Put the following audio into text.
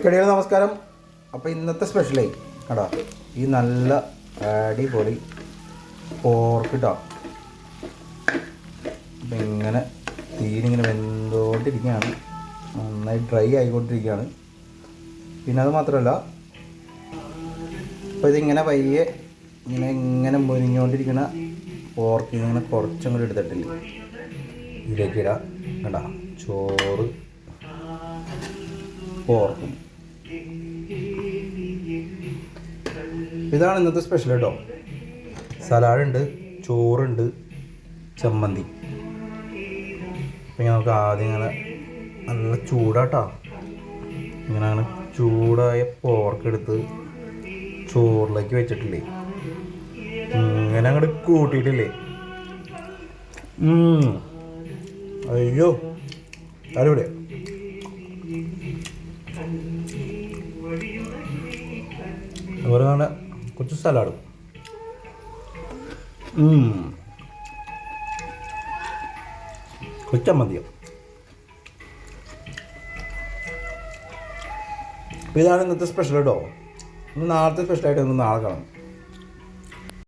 ചെടികൾ നമസ്കാരം. അപ്പോൾ ഇന്നത്തെ സ്പെഷ്യലേ കേട്ടോ ഈ നല്ല അടിപൊളി പോർക്ക് കേട്ടോ അപ്പം ഇങ്ങനെ തീരിങ്ങനെ വെന്തോണ്ടിരിക്കുകയാണ് നന്നായി ഡ്രൈ ആയിക്കൊണ്ടിരിക്കുകയാണ് പിന്നെ അത് മാത്രമല്ല അപ്പോൾ ഇതിങ്ങനെ പയ്യെ ഇങ്ങനെ ഇങ്ങനെ മുരിഞ്ഞുകൊണ്ടിരിക്കുന്ന പോർക്ക് ഇങ്ങനെ കുറച്ചും കൂടി എടുത്തിട്ടില്ല? ഇതിലേക്ക് ഇടാം കണ്ട? ചോറ് പോർക്കും ഇതാണ് ഇന്നത്തെ സ്പെഷ്യൽ കേട്ടോ. സലാഡുണ്ട് ചോറുണ്ട് ചമ്മന്തി. നമുക്ക് ആദ്യം ഇങ്ങനെ നല്ല ചൂടാട്ടോ. ഇങ്ങനെ അങ്ങനെ ചൂടായ പോർക്ക് എടുത്ത് ചോറിലേക്ക് വെച്ചിട്ടില്ലേ. ഇങ്ങനെ അങ്ങോട്ട് കൂട്ടിയിട്ടില്ലേ. അയ്യോ അടിപൊളിയാ. അതുപോലെ കൊച്ചു സലാഡും. കുറച്ച് മതിയോ ഇതാണ് ഇന്നത്തെ സ്പെഷ്യൽ കേട്ടോ ഇന്ന് നാളത്തെ സ്പെഷ്യലായിട്ട് നമുക്ക് നാളെ കാണാം.